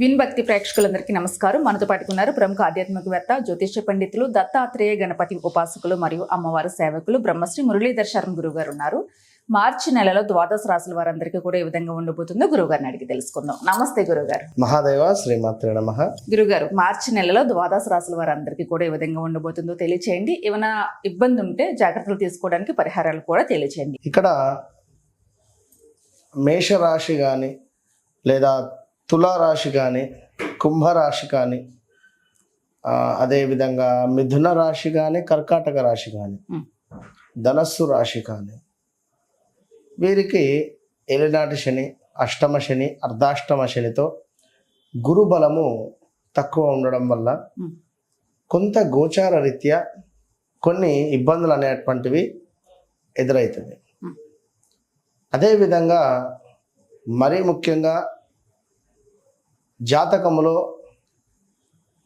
Win భక్తి ప్రేక్షకులందరికీ నమస్కారం. మనతో పాటుకున్నారు ప్రముఖ ఆధ్యాత్మికవేత్త జ్యోతిష్య పండితులు దత్తాత్రేయ గణపతి ఉపాసకులు మరియు అమ్మవారి సేవకులు బ్రహ్మశ్రీ మురళీధర్ శర్మ గురువు గారు ఉన్నారు. మార్చి నెలలో ద్వాదశ రాశుల వారందరికీ కూడా ఏ విధంగా ఉండబోతుందో. గురువు గారిని అడిగి తెలుసుకుందాం. నమస్తే గురుగారు మహాదేవ శ్రీమాత్రే నమ. గురుగారు మార్చి నెలలో ద్వాదశ రాశుల వారందరికీ కూడా ఏ విధంగా ఉండబోతుందో తెలియచేయండి. ఏమైనా ఇబ్బంది ఉంటే జాగ్రత్తలు తీసుకోవడానికి పరిహారాలు కూడా తెలియచేయండి. ఇక్కడ మేషరాశి కానీ లేదా తులారాశి కానీ కుంభరాశి కానీ అదేవిధంగా మిథున రాశి కానీ కర్కాటక రాశి కానీ. ధనస్సు రాశి కానీ వీరికి ఏలినాటి శని అష్టమ శని అర్ధాష్టమ శనితో గురు బలము తక్కువ ఉండడం వల్ల. కొంత గోచార రీత్యా కొన్ని ఇబ్బందులు అనేటువంటివి ఎదురవుతుంది. అదేవిధంగా మరీ ముఖ్యంగా జాతకములో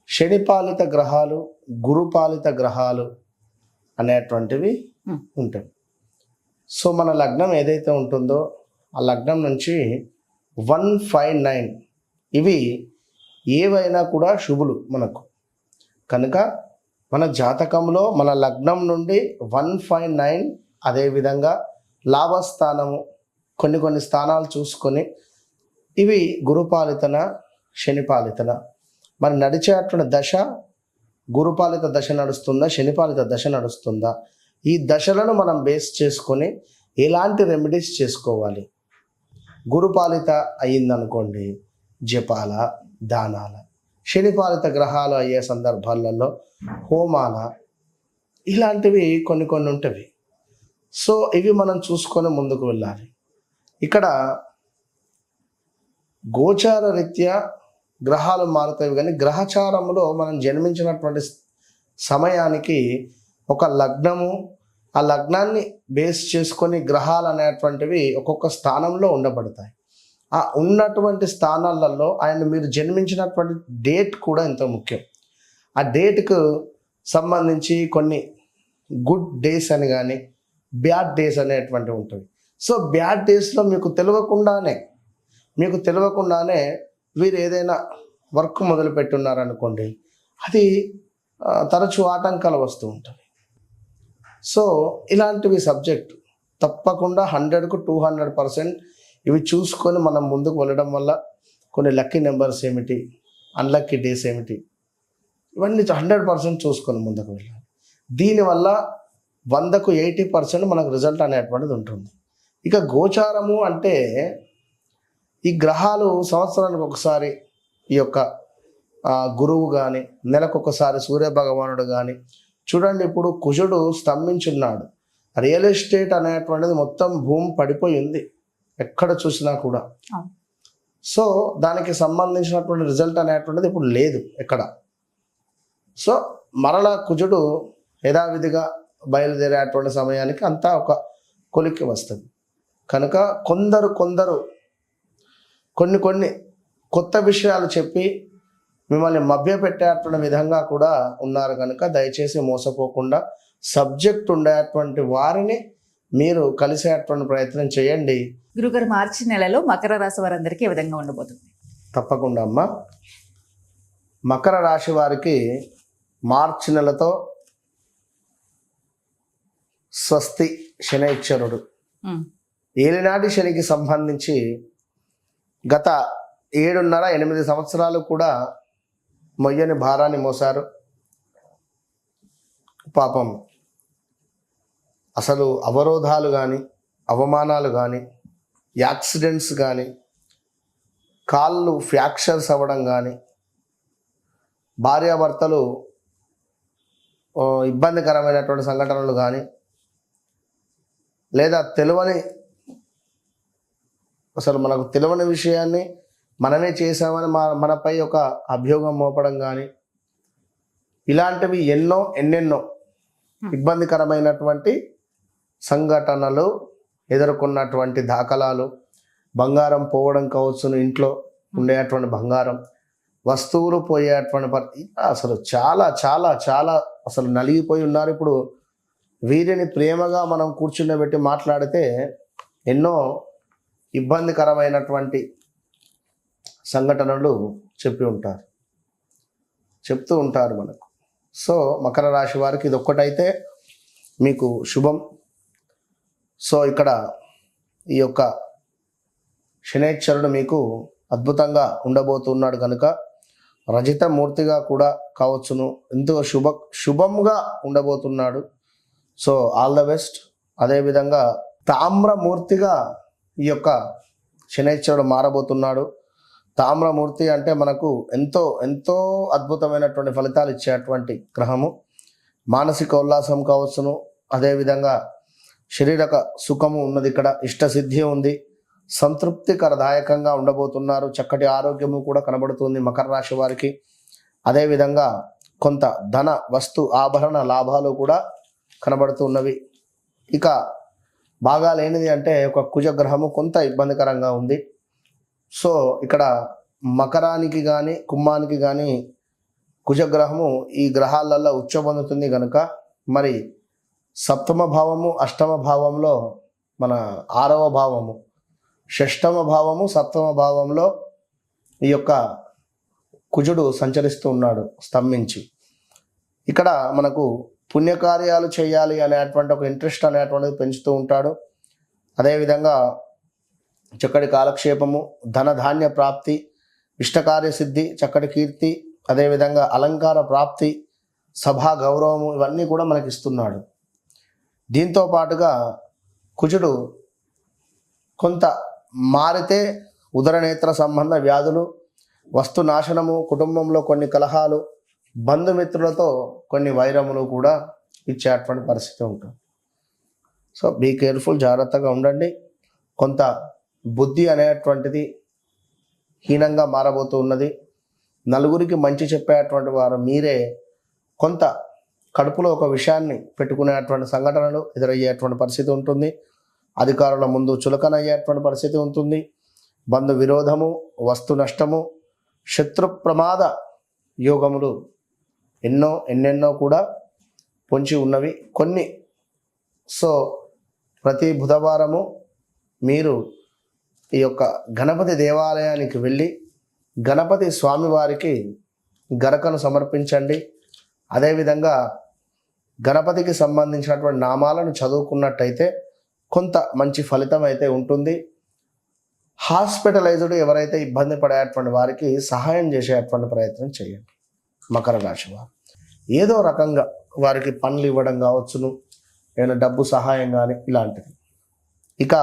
శనిపాలిత గ్రహాలు గురుపాలిత గ్రహాలు అనేటువంటివి మ్. ఉంటాయి సో మన లగ్నం ఏదైతే ఉంటుందో ఆ లగ్నం నుంచి వన్ ఫైవ్ నైన్ ఇవి ఏవైనా కూడా శుభులు మనకు కనుక మన జాతకంలో మన లగ్నం నుండి వన్ ఫైవ్ నైన్ అదేవిధంగా లాభస్థానము కొన్ని కొన్ని స్థానాలు చూసుకొని ఇవి గురుపాలితన శనిపాలితన మరి నడిచేటువంటి దశ గురుపాలిత దశ నడుస్తుందా శనిపాలిత దశ నడుస్తుందా? ఈ దశలను మనం బేస్ చేసుకొని ఎలాంటి రెమెడీస్ చేసుకోవాలి? గురుపాలిత అయిందనుకోండి జపాల దానాల. శనిపాలిత గ్రహాలు అయ్యే సందర్భాలలో హోమాల ఇలాంటివి కొన్ని కొన్ని ఉంటవి. సో ఇవి మనం చూసుకొని ముందుకు వెళ్ళాలి. ఇక్కడ గోచార రీత్యా గ్రహాలు మారుతాయి కానీ గ్రహచారంలో మనం జన్మించినటువంటి సమయానికి ఒక లగ్నము ఆ లగ్నాన్ని బేస్ చేసుకొని గ్రహాలు అనేటువంటివి ఒక్కొక్క స్థానంలో ఉండబడతాయి. ఆ ఉన్నటువంటి స్థానాలలో ఆయన మీరు జన్మించినటువంటి డేట్ కూడా ఎంతో ముఖ్యం. ఆ డేట్కు సంబంధించి కొన్ని గుడ్ డేస్ అని కానీ బ్యాడ్ డేస్ అనేటువంటివి ఉంటాయి సో బ్యాడ్ డేస్లో మీకు తెలియకుండానే మీకు తెలియకుండానే వీరు ఏదైనా వర్క్ మొదలు పెట్టున్నారనుకోండి అది తరచూ ఆటంకాలు వస్తూ ఉంటాయి సో ఇలాంటివి సబ్జెక్ట్ తప్పకుండా హండ్రెడ్కు టూ హండ్రెడ్ పర్సెంట్ ఇవి చూసుకొని మనం ముందుకు వెళ్ళడం వల్ల కొన్ని లక్కీ నెంబర్స్ ఏమిటి అన్లక్కీ డేస్ ఏమిటి ఇవన్నీ హండ్రెడ్ పర్సెంట్ చూసుకొని ముందుకు వెళ్ళాలి. దీనివల్ల వందకు ఎయిటీ పర్సెంట్ మనకు రిజల్ట్ అనేటువంటిది ఉంటుంది. ఇక గోచారము అంటే ఈ గ్రహాలు సంవత్సరానికి ఒకసారి ఈ యొక్క గురువు కానీ నెలకొకసారి సూర్య భగవానుడు కానీ చూడండి ఇప్పుడు కుజుడు స్తంభించున్నాడు. రియల్ ఎస్టేట్ అనేటువంటిది మొత్తం భూమి పడిపోయి ఉంది ఎక్కడ చూసినా కూడా. సో దానికి సంబంధించినటువంటి రిజల్ట్ అనేటువంటిది ఇప్పుడు లేదు ఎక్కడ. సో మరలా కుజుడు యథావిధిగా బయలుదేరేటువంటి సమయానికి అంతా ఒక కొలిక్కి వస్తుంది. కనుక కొందరు కొందరు కొన్ని కొన్ని కొత్త విషయాలు చెప్పి మిమ్మల్ని మభ్యపెట్టేటువంటి విధంగా కూడా ఉన్నారు కనుక దయచేసి మోసపోకుండా సబ్జెక్ట్ ఉండేటువంటి వారిని మీరు కలిసేటువంటి ప్రయత్నం చేయండి. గురుగారు మార్చి నెలలో మకర రాశి వారందరికీ ఏ విధంగా ఉండబోతుంది? తప్పకుండా అమ్మ. మకర రాశి వారికి మార్చి నెలతో స్వస్తి శనైశ్వరుడు. ఏలినాటి శనికి సంబంధించి గత ఏడున్నర ఎనిమిది సంవత్సరాలు కూడా మొయ్యని భారాన్ని మోసారు పాపం అసలు అవరోధాలు కానీ అవమానాలు కానీ యాక్సిడెంట్స్ కానీ కాళ్ళు ఫ్రాక్చర్స్ అవ్వడం కానీ భార్యాభర్తలు ఇబ్బందికరమైనటువంటి సంఘటనలు కానీ లేదా తెలియని అసలు మనకు తెలియని విషయాన్ని మనమే చేసామని మా మనపై ఒక అభియోగం మోపడం కానీ ఇలాంటివి ఎన్నో ఎన్నెన్నో ఇబ్బందికరమైనటువంటి సంఘటనలు ఎదుర్కొన్నటువంటి దాఖలాలు బంగారం పోవడం కావచ్చును ఇంట్లో ఉండేటువంటి బంగారం వస్తువులు పోయేటువంటి అసలు చాలా చాలా చాలా అసలు నలిగిపోయి ఉన్నారు. ఇప్పుడు వీరిని ప్రేమగా మనం కూర్చుండబెట్టి మాట్లాడితే ఎన్నో ఇబ్బందికరమైనటువంటి సంఘటనలు చెప్పి ఉంటారు. చెప్తూ ఉంటారు మనకు. సో మకర రాశి వారికి ఇది ఒక్కటైతే మీకు శుభం. సో ఇక్కడ ఈ యొక్క శనేశ్వరుడు మీకు అద్భుతంగా ఉండబోతున్నాడు కనుక రజిత మూర్తిగా కూడా కావచ్చును. ఎంతో శుభ శుభంగా ఉండబోతున్నాడు. So all the best. అదేవిధంగా తామ్రమూర్తిగా ఈ యొక్క శనైశ్వరుడు మారబోతున్నాడు. తామ్రమూర్తి అంటే మనకు ఎంతో ఎంతో అద్భుతమైనటువంటి ఫలితాలు ఇచ్చేటువంటి గ్రహము. మానసిక ఉల్లాసం కావచ్చును. అదేవిధంగా శరీరక సుఖము ఉన్నది ఇక్కడ. ఇష్టసిద్ధి ఉంది. సంతృప్తికరదాయకంగా ఉండబోతున్నారు. చక్కటి ఆరోగ్యము కూడా కనబడుతుంది మకర రాశి వారికి. అదేవిధంగా కొంత ధన వస్తు ఆభరణ లాభాలు కూడా కనబడుతున్నవి. ఇక బాగా లేనిది అంటే ఒక కుజగ్రహము కొంత ఇబ్బందికరంగా ఉంది. సో ఇక్కడ మకరానికి కానీ కుంభానికి కానీ కుజగ్రహము ఈ గ్రహాలలో ఉచ్చపొందుతుంది కనుక మరి సప్తమ భావము అష్టమ భావంలో మన ఆరవ భావము షష్టమ భావము సప్తమ భావంలో ఈ యొక్క కుజుడు సంచరిస్తూ ఉన్నాడు స్తంభించి. ఇక్కడ మనకు పుణ్యకార్యాలు చేయాలి అనేటువంటి ఒక ఇంట్రెస్ట్ అనేటువంటిది పెంచుతూ ఉంటాడు. అదేవిధంగా చక్కటి కాలక్షేపము ధనధాన్య ప్రాప్తి ఇష్టకార్య సిద్ధి చక్కటి కీర్తి అదేవిధంగా అలంకార ప్రాప్తి సభా గౌరవము ఇవన్నీ కూడా మనకి ఇస్తున్నాడు దీంతో పాటుగా కుజుడు కొంత మారితే ఉదరనేత్ర సంబంధ వ్యాధులు వస్తు నాశనము కుటుంబంలో కొన్ని కలహాలు బంధుమిత్రులతో కొన్ని వైరములు కూడా ఇచ్చేటువంటి పరిస్థితి ఉంటుంది. సో బీ కేర్ఫుల్ జాగ్రత్తగా ఉండండి. కొంత బుద్ధి అనేటువంటిది హీనంగా మారబోతూ ఉన్నది. నలుగురికి మంచి చెప్పేటువంటి వారు మీరే కొంత కడుపులో ఒక విషయాన్ని పెట్టుకునేటువంటి సంఘటనలు ఎదురయ్యేటువంటి పరిస్థితి ఉంటుంది. అధికారుల ముందు చులకన అయ్యేటువంటి పరిస్థితి ఉంటుంది. బంధు విరోధము వస్తు నష్టము శత్రు ప్రమాద యోగములు ఎన్నో ఎన్నెన్నో కూడా పొంచి ఉన్నవి. కొన్ని సో ప్రతి బుధవారము మీరు ఈ యొక్క గణపతి దేవాలయానికి వెళ్ళి గణపతి స్వామివారికి గరకను సమర్పించండి. అదేవిధంగా గణపతికి సంబంధించినటువంటి నామాలను చదువుకున్నట్టయితే కొంత మంచి ఫలితం అయితే ఉంటుంది. హాస్పిటలైజ్డ్ ఎవరైతే ఇబ్బంది పడేటువంటి వారికి సహాయం చేసేటువంటి ప్రయత్నం చేయండి. మకర రాశి వారు ఏదో రకంగా వారికి పనులు ఇవ్వడం కావచ్చును ఏదైనా డబ్బు సహాయం కానీ ఇలాంటిది. ఇక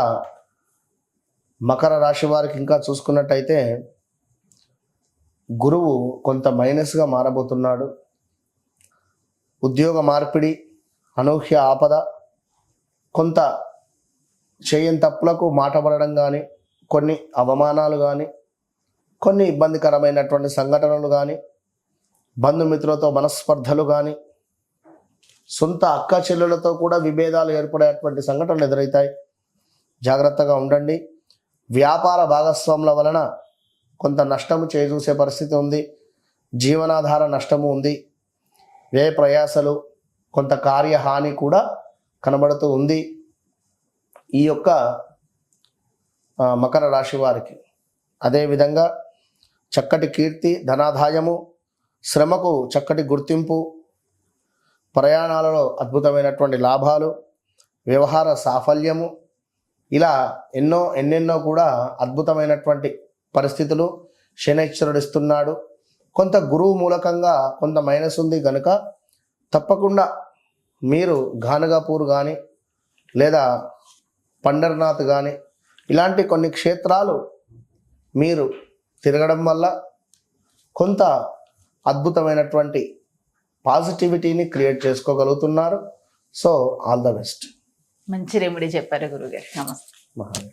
మకర రాశి వారికి ఇంకా చూసుకున్నట్టయితే గురువు కొంత మైనస్గా మారబోతున్నాడు. ఉద్యోగ మార్పిడి అనూహ్య ఆపద కొంత చేయని తప్పులకు మాట పడడం కానీ కొన్ని అవమానాలు కానీ కొన్ని ఇబ్బందికరమైనటువంటి సంఘటనలు కానీ బంధుమిత్రులతో మనస్పర్ధలు కానీ సొంత అక్క చెల్లెలతో కూడా విభేదాలు ఏర్పడేటువంటి సంఘటనలు ఎదురవుతాయి జాగ్రత్తగా ఉండండి. వ్యాపార భాగస్వాముల వలన కొంత నష్టము చేజూసే పరిస్థితి ఉంది. జీవనాధార నష్టము ఉంది. వ్యయ ప్రయాసలు కొంత కార్యహాని కూడా కనబడుతూ ఉంది. ఈ యొక్క మకర రాశి వారికి. అదేవిధంగా చక్కటి కీర్తి ధనాదాయము శ్రమకు చక్కటి గుర్తింపు ప్రయాణాలలో అద్భుతమైనటువంటి లాభాలు వ్యవహార సాఫల్యము ఇలా ఎన్నో ఎన్నెన్నో కూడా అద్భుతమైనటువంటి పరిస్థితులు శనైశ్వరుడు ఇస్తున్నాడు కొంత గురువు మూలకంగా కొంత మైనస్ ఉంది కనుక తప్పకుండా మీరు ఘానగాపూర్ కానీ లేదా పండర్నాథ్ కానీ ఇలాంటి కొన్ని క్షేత్రాలు మీరు తిరగడం వల్ల కొంత అద్భుతమైనటువంటి పాజిటివిటీని create చేసుకోగలుగుతున్నారు. So all the best. మంచి రెమెడీ చెప్పారు గురుగారు. నమస్తే.